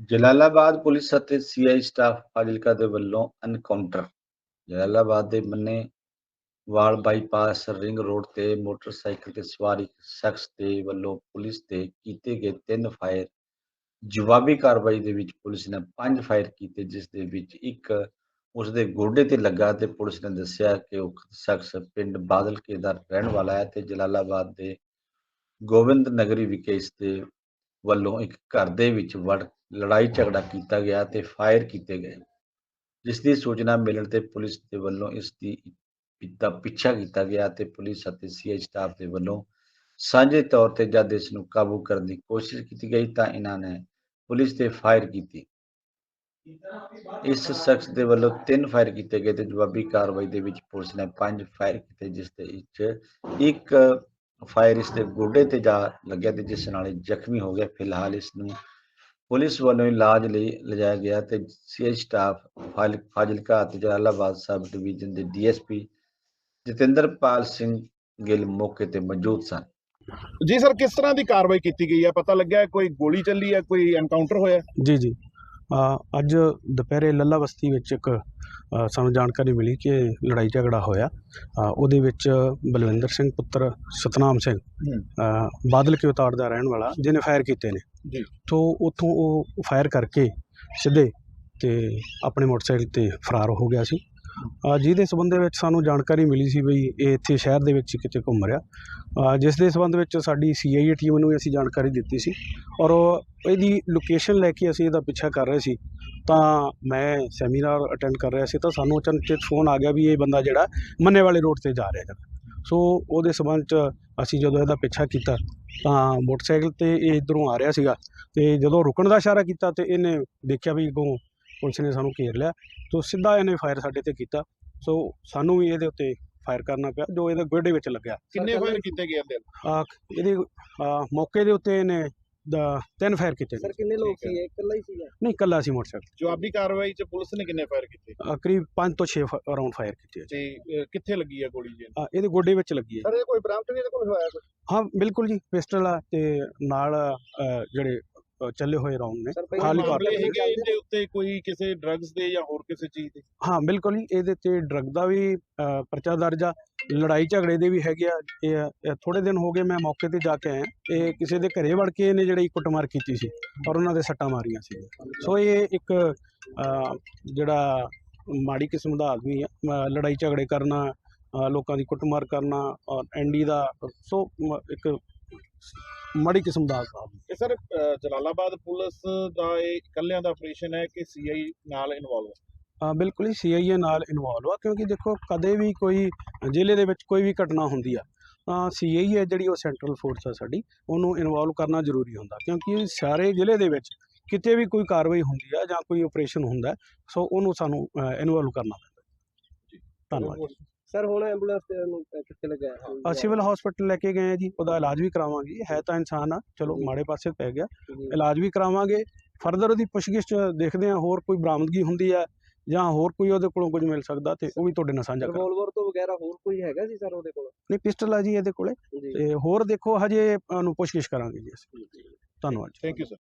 Jalalabad police ਅਤੇ CI staff Fazilka ਦੇ ਵੱਲੋਂ ਐਨਕਾਊਂਟਰ ਜਲਾਲਾਬਾਦ ਦੇ ਬੰਨੇ ਵਾਲ ਬਾਈਪਾਸ ਰਿੰਗ ਰੋਡ ਤੇ ਮੋਟਰਸਾਈਕਲ ਤੇ ਸਵਾਰ ਇੱਕ ਸ਼ਖਸ ਦੇ ਵੱਲੋਂ ਪੁਲਿਸ ਤੇ ਕੀਤੇ ਗਏ ਤਿੰਨ ਫਾਇਰ ਜਵਾਬੀ ਕਾਰਵਾਈ ਦੇ ਵਿੱਚ ਪੁਲਿਸ ਨੇ ਪੰਜ ਫਾਇਰ ਕੀਤੇ, ਜਿਸ ਦੇ ਵਿੱਚ ਇੱਕ ਉਸ ਦੇ ਗੋਡੇ ਤੇ ਲੱਗਾ ਤੇ ਪੁਲਿਸ ਨੇ ਦੱਸਿਆ ਕਿ ਉਹ ਸ਼ਖਸ ਪਿੰਡ ਬਾਦਲਕੇ ਦਾ ਰਹਿਣ ਵਾਲਾ ਹੈ ਤੇ ਜਲਾਲਾਬਾਦ ਦੇ ਗੋਬਿੰਦ ਨਗਰੀ ਵਿਖੇ ਇਸ ਦੇ ਵੱਲੋਂ ਇੱਕ ਘਰ ਦੇ ਵਿੱਚ ਵੜ, ਲੜਾਈ ਝਗੜਾ ਕੀਤਾ ਗਿਆ ਤੇ ਫਾਇਰ ਕੀਤੇ ਗਏ। ਜਿਸ ਦੀ ਸੂਚਨਾ ਮਿਲਣ ਤੇ ਪੁਲਿਸ ਦੇ ਵੱਲੋਂ ਇਸ ਦੀ ਦਾ ਪਿੱਛਾ ਕੀਤਾ ਗਿਆ ਤੇ ਪੁਲਿਸ ਅਤੇ ਸੀਆਈ ਸਟਾਫ ਦੇ ਵੱਲੋਂ ਸਾਂਝੇ ਤੌਰ ਤੇ ਜਦ ਇਸ ਨੂੰ ਕਾਬੂ ਕਰਨ ਦੀ ਕੋਸ਼ਿਸ਼ ਕੀਤੀ ਗਈ ਤਾਂ ਇਹਨਾਂ ਨੇ ਪੁਲਿਸ ਤੇ ਫਾਇਰ ਕੀਤੀ। ਇਸ ਸ਼ਖਸ ਦੇ ਵੱਲੋਂ ਤਿੰਨ ਫਾਇਰ ਕੀਤੇ ਗਏ ਤੇ ਜਵਾਬੀ ਕਾਰਵਾਈ ਦੇ ਵਿੱਚ ਪੁਲਿਸ ਨੇ ਪੰਜ ਫਾਇਰ ਕੀਤੇ, ਜਿਸ ਦੇ ਵਿੱਚ ਇੱਕ ਫਾਇਰ ਇਸ ਦੇ ਗੋਡੇ ਤੇ ਜਾ ਲੱਗਿਆ ਤੇ ਜਿਸ ਨਾਲ ਇਹ ਜ਼ਖਮੀ ਹੋ ਗਿਆ। ਫਿਲਹਾਲ ਇਸ ਨੂੰ ਪੁਲਿਸ ਵੱਲੋਂ ਇਲਾਜ ਲਈ ਲਿਜਾਇਆ ਗਿਆ ਤੇ ਸੀਐਚ ਸਟਾਫ ਫਾਜ਼ਿਲ- ਫਾਜ਼ਿਲਕਾ ਅਤੇ ਜਲਾਲਾਬਾਦ ਸਬ ਡਿਵੀਜ਼ਨ ਦੇ ਡੀਐਸਪੀ ਜਤਿੰਦਰਪਾਲ ਸਿੰਘ ਗਿੱਲ ਮੌਕੇ ਤੇ ਮੌਜੂਦ ਸਨ। ਜੀ ਸਰ ਕਿਸ ਤਰ੍ਹਾਂ ਦੀ ਕਾਰਵਾਈ ਕੀਤੀ ਗਈ ਹੈ? ਪਤਾ ਲੱਗਿਆ ਕੋਈ ਗੋਲੀ ਚੱਲੀ ਹੈ ਕੋਈ ਐਨਕਾਊਂਟਰ ਹੋਇਆ ਜੀ ਜੀ। ਅੱਜ ਦੁਪਹਿਰੇ ਲੱਲਾ ਬਸਤੀ ਵਿੱਚ ਇੱਕ ਸਾਨੂੰ ਜਾਣਕਾਰੀ ਮਿਲੀ ਕਿ ਲੜਾਈ ਝਗੜਾ ਹੋਇਆ। ਉਹਦੇ ਵਿੱਚ ਬਲਵਿੰਦਰ ਸਿੰਘ ਪੁੱਤਰ ਸਤਨਾਮ ਸਿੰਘ ਬਾਦਲ ਕੇ ਉਤਾਰ ਦਾ ਰਹਿਣ ਵਾਲਾ ਜਿਹਨੇ ਫਾਇਰ ਕੀਤੇ ਨੇ। ਜੀ। ਤੋਂ ਉੱਥੋਂ ਉਹ ਫਾਇਰ ਕਰਕੇ ਸਿੱਧੇ ਤੇ ਆਪਣੇ ਮੋਟਰਸਾਈਕਲ ਤੇ ਫਰਾਰ ਹੋ ਗਿਆ ਸੀ। ਜਿਹਦੇ ਸਬੰਧ ਵਿੱਚ ਸਾਨੂੰ ਜਾਣਕਾਰੀ ਮਿਲੀ ਸੀ ਬਈ ਇਹ ਇੱਥੇ ਸ਼ਹਿਰ ਦੇ ਵਿੱਚ ਕਿਤੇ ਘੁੰਮ ਰਿਹਾ। ਜਿਸ ਦੇ ਸਬੰਧ ਵਿੱਚ ਸਾਡੀ ਸੀਆਈਏ ਟੀਮ ਨੂੰ ਅਸੀਂ ਜਾਣਕਾਰੀ ਦਿੱਤੀ ਸੀ ਔਰ ਇਹਦੀ ਲੋਕੇਸ਼ਨ ਲੈ ਕੇ ਅਸੀਂ ਇਹਦਾ ਪਿੱਛਾ ਕਰ ਰਹੇ ਸੀ। ਤਾਂ ਮੈਂ ਸੈਮੀਨਾਰ ਅਟੈਂਡ ਕਰ ਰਿਹਾ ਸੀ ਤਾਂ ਸਾਨੂੰ ਅਚਨਚੇਤ ਫੋਨ ਆ ਗਿਆ ਵੀ ਇਹ ਬੰਦਾ ਜਿਹੜਾ ਮੰਨੇ ਵਾਲੇ ਰੋਡ ਤੇ ਜਾ ਰਿਹਾ ਹੈਗਾ। ਸੋ ਉਹਦੇ ਸਬੰਧ ਚ ਅਸੀਂ ਜਦੋਂ ਇਹਦਾ ਪਿੱਛਾ ਕੀਤਾ ਤਾਂ ਮੋਟਰਸਾਈਕਲ ਤੇ ਇਹ ਇਧਰੋਂ ਆ ਰਿਹਾ ਸੀਗਾ ਤੇ ਜਦੋਂ ਰੁਕਣ ਦਾ ਇਸ਼ਾਰਾ ਕੀਤਾ ਤੇ ਇਹਨੇ ਦੇਖਿਆ ਵੀ ਅੱਗੋਂ ਪੁਲਿਸ ਨੇ ਸਾਨੂੰ ਘੇਰ ਲਿਆ ਤੋਂ ਸਿੱਧਾ ਇਹਨੇ ਫਾਇਰ ਸਾਡੇ ਤੇ ਕੀਤਾ। ਸੋ ਸਾਨੂੰ ਵੀ ਇਹਦੇ ਉੱਤੇ ਫਾਇਰ ਕਰਨਾ ਪਿਆ ਜੋ ਇਹਦੇ ਗੋਡੇ ਵਿੱਚ ਲੱਗਿਆ। ਕਿੰਨੇ ਫਾਇਰ ਕੀਤੇ ਗਏ ਅੰਦਰ? ਆ ਇਹਦੇ ਆ, ਮੌਕੇ ਦੇ ਉੱਤੇ ਇਹਨੇ ਦਾ ਤਿੰਨ ਫਾਇਰ ਕੀਤੇ ਸਰ ਕਿੰਨੇ ਲੋਕ ਸੀ ਇਹ? ਇਕੱਲਾ ਹੀ ਸੀਗਾ? ਨਹੀਂ ਇਕੱਲਾ ਸੀ ਮੋਟਰਸਾਈਕਲ। ਜਵਾਬੀ ਕਾਰਵਾਈ 'ਚ ਪੁਲਿਸ ਨੇ ਕਿੰਨੇ ਫਾਇਰ ਕੀਤੇ? ਅ, ਕਰੀਬ 5 ਤੋਂ 6 ਰਾਉਂਡ ਫਾਇਰ ਕੀਤੇ ਆ ਜੀ। ਤੇ ਅਹ, ਕਿੱਥੇ ਲੱਗੀ ਹੈ ਗੋਲੀ ਜੀ? ਅ, ਇਹਦੇ ਗੋਡੇ ਵਿੱਚ ਲੱਗੀ ਹੈ ਸਰ ਇਹ ਕੋਈ ਬਰਾਮਦ ਨਹੀਂ ਕੋਈ ਹੋਇਆ ਕੁਛ? ਹਾਂ ਬਿਲਕੁਲ ਜੀ ਪਿਸਟਲ ਆ ਤੇ ਨਾਲ ਜਿਹੜੇ ਚੱਲੇ ਹੋਏ ਰਾਉਂਡ ਨੇ ਖਾਲੀ ਮਾਮਲੇ ਮਾਮਲੇ ਹੈਗੇ ਇਹਦੇ ਉੱਤੇ ਕੋਈ ਕਿਸੇ ਡਰੱਗਸ ਦੇ ਜਾਂ ਹੋਰ ਕਿਸੇ ਚੀਜ਼ ਦੇ? ਹਾਂ ਬਿਲਕੁਲ ਜੀ ਇਹਦੇ ਤੇ ਡਰਗ ਦਾ ਵੀ ਪਰਚਾ ਦਰਜ ਆ ਲੜਾਈ ਝਗੜੇ ਦੇ ਵੀ ਹੈਗੇ ਆ ਇਹ ਥੋੜੇ ਦਿਨ ਹੋ ਗਏ ਮੈਂ ਮੌਕੇ ਤੇ ਜਾ ਕੇ ਆਇਆ ਇਹ ਕਿਸੇ ਦੇ ਘਰੇ ਵੜ ਕੇ ਇਹਨੇ ਜਿਹੜੀ ਕੁੱਟਮਾਰ ਕੀਤੀ ਸੀ ਔਰ ਉਹਨਾਂ ਦੇ ਸੱਟਾਂ ਮਾਰੀਆਂ ਸੀ। ਸੋ ਇਹ ਇੱਕ ਜਿਹੜਾ ਮਾੜੀ ਕਿਸਮ ਦਾ ਆਦਮੀ ਆ ਲੜਾਈ ਝਗੜੇ ਕਰਨਾ ਲੋਕਾਂ ਦੀ ਕੁੱਟਮਾਰ ਕਰਨਾ ਔਰ ਐਂਡੀ ਦਾ ਸੋ ਇੱਕ ਮਾੜੀ ਕਿਸਮ ਦਾ ਇਹ ਸਰ ਜਲਾਲਾਬਾਦ ਪੁਲਿਸ ਦਾ ਇਹ ਇਕੱਲਿਆਂ ਦਾ ਆਪਰੇਸ਼ਨ ਹੈ ਕਿ ਸੀਆਈ ਨਾਲ ਇਨਵੋਲਵ ਹੈ? ਅ, ਬਿਲਕੁਲ ਹੀ ਸੀਆਈਏ ਨਾਲ ਇਨਵੋਲਵ ਆ ਕਿਉਂਕਿ ਦੇਖੋ ਕਦੇ ਵੀ ਕੋਈ ਜ਼ਿਲ੍ਹੇ ਦੇ ਵਿੱਚ ਕੋਈ ਵੀ ਘਟਨਾ ਹੁੰਦੀ ਆ ਤਾਂ ਸੀਆਈਏ ਜਿਹੜੀ ਉਹ ਸੈਂਟਰਲ ਫੋਰਸ ਆ ਸਾਡੀ ਉਹਨੂੰ ਇਨਵੋਲਵ ਕਰਨਾ ਜ਼ਰੂਰੀ ਹੁੰਦਾ ਕਿਉਂਕਿ ਸਾਰੇ ਜ਼ਿਲ੍ਹੇ ਦੇ ਵਿੱਚ ਕਿਤੇ ਵੀ ਕੋਈ ਕਾਰਵਾਈ ਹੁੰਦੀ ਆ ਜਾਂ ਕੋਈ ਆਪਰੇਸ਼ਨ ਹੁੰਦਾ ਹੈ, ਸੋ ਉਹਨੂੰ ਸਾਨੂੰ ਇਨਵੋਲਵ ਕਰਨਾ ਪੈਂਦਾ। ਧੰਨਵਾਦ ਸਰ ਹੁਣ ਐਂਬੂਲੈਂਸ ਤੇ ਉਹਨੂੰ ਕਿੱਥੇ ਲਗਾਇਆ ਅ, ਸਿਵਲ ਹਸਪੀਟਲ ਲੈ ਕੇ ਗਏ ਆ ਜੀ ਉਹਦਾ ਇਲਾਜ ਵੀ ਕਰਾਵਾਂਗੇ। ਹੈ ਤਾਂ ਇਨਸਾਨ ਆ ਚਲੋ। ਮਾੜੇ ਪਾਸੇ ਪੈ ਗਿਆ। ਇਲਾਜ ਵੀ ਕਰਾਵਾਂਗੇ। ਫਰਦਰ ਉਹਦੀ ਪੁੱਛਗਿੱਛ 'ਚ ਦੇਖਦੇ ਆ ਹੋਰ ਕੋਈ ਬਰਾਮਦਗੀ ਹੁੰਦੀ ਆ ਜਾਂ ਹੋਰ ਕੋਈ ਉਹਦੇ ਕੋਲੋਂ ਕੁਝ ਮਿਲ ਸਕਦਾ ਤੇ ਉਹ ਵੀ ਤੁਹਾਡੇ ਨਾਲ ਸਾਂਝਾ ਕਰਾਂਗੇ। ਰਿਵੋਲਵਰ ਤੋਂ ਵਗੈਰਾ ਹੋਰ ਕੋਈ ਹੈਗਾ ਸੀ ਸਰ ਉਹਦੇ ਕੋਲ? ਨਹੀਂ ਪਿਸਟਲ ਆ ਜੀ ਇਹਦੇ ਕੋਲੇ। ਜੀ। ਤੇ ਹੋਰ ਦੇਖੋ ਹਜੇ ਉਹਨੂੰ ਪੁੱਛਗਿੱਛ ਕਰਾਂਗੇ ਜੀ ਅਸੀਂ। ਧੰਨਵਾਦ ਜੀ। Thank you sir